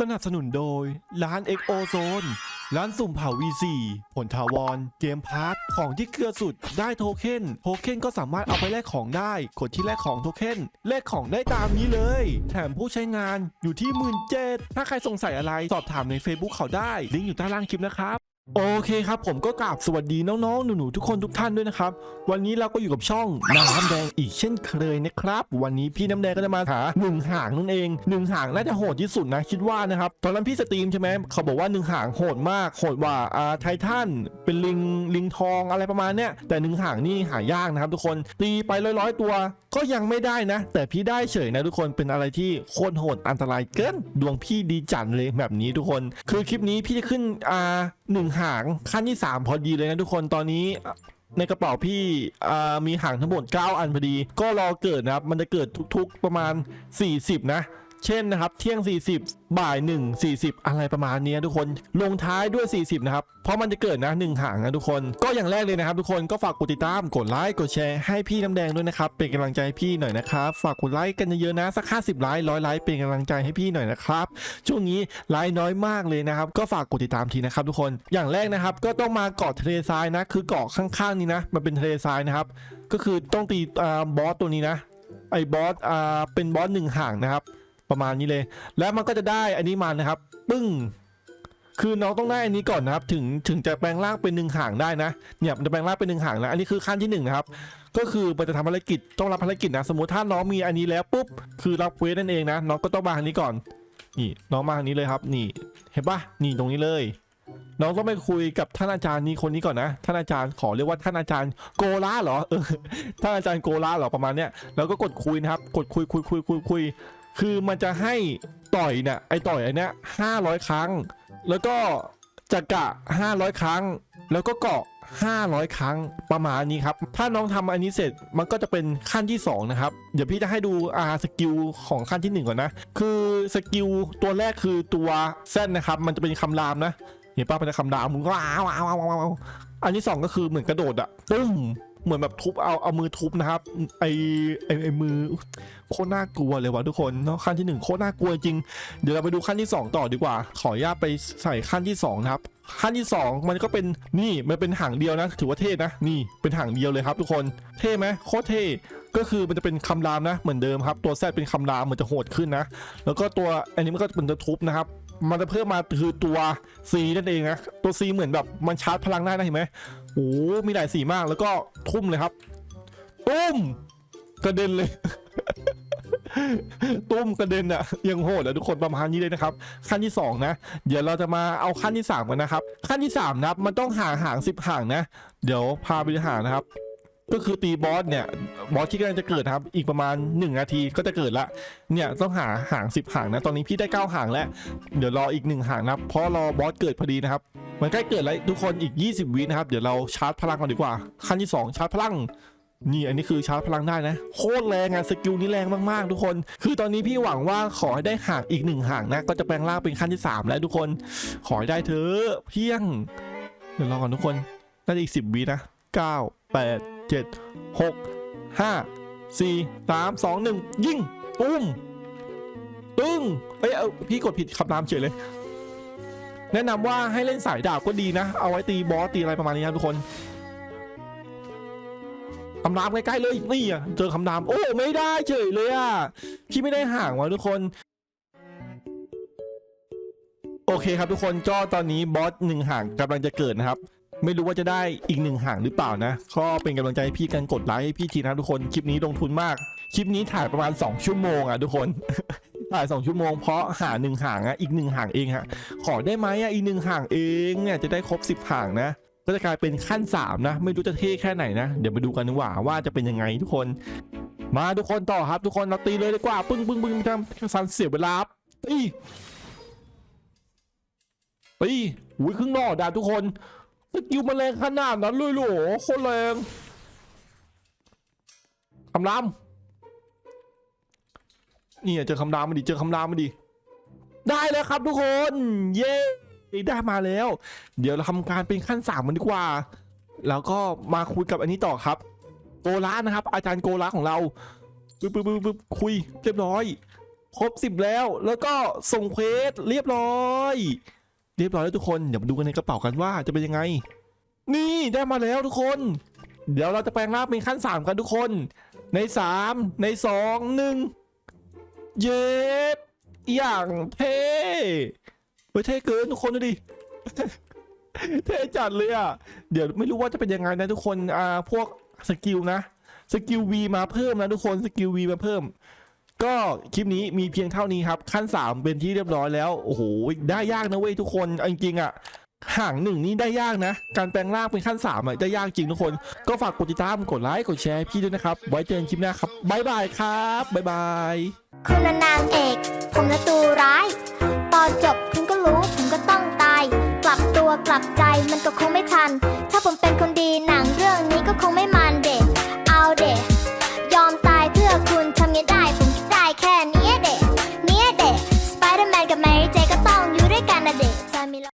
สนับสนุนโดย ร้านเอ็กโอโซนร้านสุ่มเผา V4 ผลทาวร เกมพาร์ทของที่เกลือสุดได้โทเค็นโทเค็นก็สามารถเอาไปแลกของได้กดที่แลกของโทเค็นแลกของได้ตามนี้เลย แถมผู้ใช้งานอยู่ที่หมื่นเจ็ดถ้าใครสงสัยอะไรสอบถามใน Facebook เขาได้ ลิงก์อยู่ใต้ล่างคลิปนะครับ โอเคครับผมก็กราบสวัสดีน้องๆ หนูๆ ทุกคนทุกท่านด้วยนะครับ วันนี้เราก็อยู่กับช่องน้ำแดงอีกเช่นเคยนะครับ วันนี้พี่น้ำแดงก็จะมาหาหนึ่งหางนั่นเองหนึ่งหางน่าจะโหดที่สุดนะคิดว่านะครับตอนนั้นพี่สตรีมใช่ไหมเขาบอกว่าหนึ่งหางโหดมากโหดว่าอ่าไททันเป็นลิงลิงทองอะไรประมาณเนี้ยแต่หนึ่งหางนี่หายากนะครับทุกคนตีไปร้อยๆตัว ก็ยังไม่ได้นะ แต่พี่ได้เฉยนะทุกคนเป็นอะไรที่โคตรโหดอันตรายเกินดวงพี่ดีจัดเลยแบบนี้ทุกคน คือคลิปนี้พี่จะขึ้นอ่า หนึ่งหางขั้นที่สามพอดีเลยนะทุกคนตอนนี้ในกระเป๋าพี่มีหางทั้งหมด 9 อันพอดี ก็รอเกิดนะครับ มันจะเกิดทุกๆประมาณ 40 นะ เช่นนะครับเที่ยง 40 บ่าย 1 40 อะไรประมาณนี้ทุกคนลงท้ายด้วย 40 นะครับ เพราะมันจะเกิดนะหนึ่งหางนะทุกคน ก็อย่างแรกเลยนะครับ ทุกคนก็ฝากกดติดตามกดไลค์กดแชร์ให้พี่น้ำแดงด้วยนะครับ เป็นกำลังใจพี่หน่อยนะครับ ฝากกดไลค์กันเยอะๆนะสัก 50ไลค์ร้อยไลค์เป็นกำลังใจให้พี่หน่อยนะครับช่วงนี้ไลค์น้อยมากเลยนะครับ ก็ฝากกดติดตามทีนะครับ ทุกคนอย่างแรกนะครับ ก็ต้องมาเกาะทะเลทรายนะ คือเกาะข้างๆนี้นะมันเป็นทะเลทรายนะครับ ก็คือต้องตีอ่าบอสตัวนี้นะไอ้บอสอ่าเป็นบอสหนึ่งห่างนะครับ ประมาณนี้เลย แล้วมันก็จะได้อันนี้มานะครับ ปึ้ง คือน้องต้องได้อันนี้ก่อนนะครับ ถึงถึงจะแปลงร่างเป็นหนึ่งหางได้นะเนี่ยมันจะแปลงร่างเป็นหนึ่งหางนะอันนี้คือขั้นที่หนึ่งนะครับ ก็คือมันจะทำภารกิจต้องรับภารกิจนะ สมมติถ้าน้องมีอันนี้แล้วปุ๊บคือรับเควสนั่นเองนะน้องก็ต้องมาทางนี้ก่อน นี่น้องมาทางนี้เลยครับ นี่เห็นปะนี่ตรงนี้เลยน้องต้องไปคุยกับท่านอาจารย์นี่คนนี้ก่อนนะ ท่านอาจารย์ขอเรียกว่าท่านอาจารย์โกลาเหรอเออท่านอาจารย์โกลาเหรอประมาณเนี้ยแล้วก็กดคุยนะครับ กดคุยคุยคุยคุยคุย คือมันจะให้ต่อยเนี่ยไอต่อยไอเนี้ยห้าร้อยครั้ง แล้วก็จะกะห้าร้อยครั้ง แล้วก็เกาะห้าร้อยครั้งประมาณนี้ครับ ถ้าน้องทำอันนี้เสร็จมันก็จะเป็นขั้นที่สองนะครับ เดี๋ยวพี่จะให้ดูอาสกิลของขั้นที่หนึ่งก่อนนะ คือสกิลตัวแรกคือตัวเส้นนะครับ มันจะเป็นคำรามนะเห็นป้าเป็นคำรามมึงก็ว้าวว้าวว้าวว้าวอันที่สองก็คือเหมือนกระโดดอะปุ้ม เหมือนแบบทุบเอาเอามือทุบนะครับไอไอไอมือโคตรน่ากลัวเลยวะทุกคนเนาะขั้นที่หนึ่งโคตรน่ากลัวจริงเดี๋ยวเราไปดูขั้นที่สองต่อดีกว่า ขออนุญาตไปใส่ขั้นที่สองนะครับขั้นที่สองมันก็เป็นนี่มันเป็นหางเดียวนะ ถือว่าเท่นะนี่เป็นหางเดียวเลยครับ ทุกคนเท่ไหมโคตรเท่ก็คือมันจะเป็นคำรามนะเหมือนเดิมครับ ตัวแซดเป็นคำรามเหมือนจะโหดขึ้นนะ แล้วก็ตัวอันนี้มันก็เป็นตัวทุบนะครับมันจะเพิ่มมาคือตัว C นั่นเองนะ ตัว C เหมือนแบบมันชาร์จพลังได้นะเห็นไหม โอ้มีหลายสีมากแล้วก็ทุ่มเลยครับ ตุ้ม กระเด็นเลย ตุ้มกระเด็นอะยังโหดอะทุกคนประมาณนี้เลยนะครับ ขั้นที่ 2 นะ เดี๋ยวเราจะมาเอาขั้นที่ 3 กันนะครับ ขั้นที่3นะครับมันต้องห่างห่างสิบห่างนะ เดี๋ยวพาไปหานะครับ ก็คือตีบอสเนี่ยบอสที่กำลังจะเกิดครับอีกประมาณ 1 นาทีก็จะเกิดละเนี่ยต้องหาห่าง10ห่างนะตอนนี้พี่ได้9ห่างแล้วเดี๋ยวรออีก1ห่างนะเพราะรอบอสเกิดพอดีนะครับ มันใกล้เกิดแล้วทุกคนอีก 20 วินะครับเดี๋ยวเราชาร์จพลังก่อนดีกว่าขั้นที่ 2 ชาร์จพลังนี่อันนี้คือชาร์จพลังได้นะโคตรแรงอะสกิลนี้แรงมากๆ ทุกคน คือตอนนี้พี่หวังว่าขอให้ได้ห่างอีกหนึ่งห่างนะ ก็จะแปลงร่างเป็นขั้นที่ 3 แล้วทุกคน ขอให้ได้เถอะเพียง เดี๋ยวรอก่อนทุกคน น่าจะอีก 10วินะ 9 8 7 6 5 4 3 2 1 ยิงปุ้มตึ้งเอ้ยเอาพี่กดผิดคำนามเฉยเลย แนะนำว่าให้เล่นสายดาบก็ดีนะ เอาไว้ตีบอสตีอะไรประมาณนี้ครับทุกคนคำรามใกล้ๆเลยนี่อะเจอคำรามโอ้ไม่ได้เฉยเลยอะพี่ไม่ได้ห่างว่ะทุกคน โอเคครับทุกคนก็ตอนนี้บอสหนึ่งห่างกำลังจะเกิดนะครับ ไม่รู้ว่าจะได้อีกหนึ่งห่างหรือเปล่านะ ก็เป็นกำลังใจให้พี่กันกดไลค์ให้พี่ทีนะทุกคน คลิปนี้ลงทุนมาก คลิปนี้ถ่ายประมาณ 2 ชั่วโมงอะทุกคน ถ่าย 2 ชั่วโมงเพราะหาหนึ่งห่างอะอีกหนึ่งห่างเองฮะ ขอได้ไหมอะอีกหนึ่งห่างเองเนี่ยจะได้ครบ 10ห่างนะก็จะกลายเป็นขั้น 3 นะ ไม่รู้จะเท่แค่ไหนนะ เดี๋ยวมาดูกันดีกว่าว่าจะเป็นยังไงทุกคน มาทุกคนต่อครับ ทุกคนเราตีเลยดีกว่า ปึ้งปึ้งปึ้งไม่ทำสันเสียเวลาตีตีอุ้ยครึ่งนอกดาทุกคน สกิลมันแรงขนาดนั้นเลยเหรอโคตรแรงคำรามนี่เจอคำรามมาดิเจอคำรามมาดิได้แล้วครับทุกคน เย้ได้มาแล้ว เดี๋ยวเราทำการเป็นขั้นสามมันดีกว่า แล้วก็มาคุยกับอันนี้ต่อครับ โกลานะครับ อาจารย์โกลาของเราปึ๊บปึ๊บปึ๊บปึ๊บคุยเรียบร้อย ครบสิบแล้ว แล้วก็ส่งเควสเรียบร้อย เรียบร้อยแล้วทุกคนเดี๋ยวมาดูกันในกระเป๋ากันว่าจะเป็นยังไง นี่ได้มาแล้วทุกคน เดี๋ยวเราจะแปลงร่างเป็นขั้นสามกันทุกคน ในสามในสองหนึ่งเย็ดอย่างเท่เฮ้ยเท่เกินทุกคนดูดิ เท่จัดเลยอะ เดี๋ยวไม่รู้ว่าจะเป็นยังไงนะทุกคน อ่า พวกสกิลนะ สกิล V มาเพิ่มนะทุกคน สกิล V มาเพิ่ม ก็คลิปนี้มีเพียงเท่านี้ครับ ขั้น 3 เป็นที่เรียบร้อยแล้ว โอ้โห ได้ยากนะเว้ยทุกคนจริงๆอะห่างหนึ่งนี่ได้ยากนะ การแปลงร่างเป็นขั้น3อะได้ยากจริงทุกคน ก็ฝากกดติดตามกดไลค์กดแชร์พี่ด้วยนะครับ ไว้เจอกันคลิปหน้าครับบ๊ายบายครับบ๊ายบายคุณนางเอก ผมนะตัวร้าย ตอนจบคุณก็รู้ผมก็ต้องตาย กลับตัวกลับใจมันก็คงไม่ทัน ถ้าผมเป็นคนดีหนังเรื่อง